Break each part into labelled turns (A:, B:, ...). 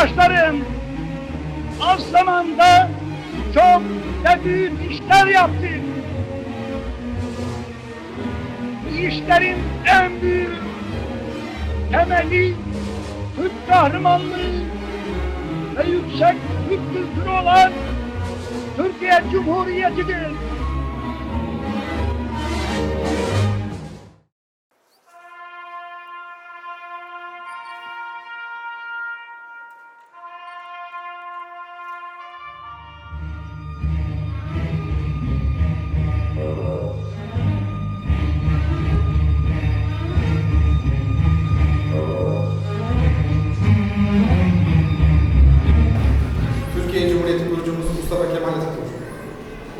A: yurttaşlarım az zamanda çok ve büyük işler yaptık. Bu en büyük temeli Türk kahramanlığı ve yüksek Türk kültürü olan Türkiye Cumhuriyeti'dir.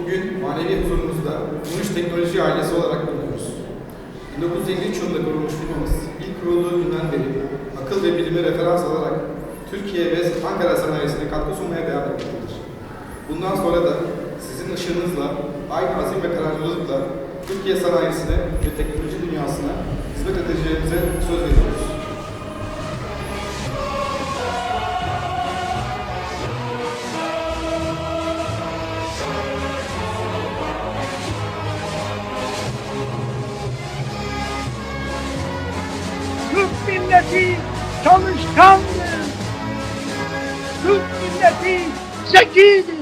B: Bugün manevi huzurumuzda Muş Teknoloji ailesi olarak bulunuyoruz. 1953 yılında kurulmuş firmamız ilk kurulduğu günden beri akıl ve bilimi referans alarak Türkiye ve Ankara sanayisine katkı sunmaya devam etmektedir. Bundan sonra da sizin ışığınızla, aynı azim ve kararlılıkla Türkiye sanayisine ve teknoloji dünyasına hizmet edeceğimize söz veriyoruz.
A: Milleti çalışkandır. Türk milleti zekidir.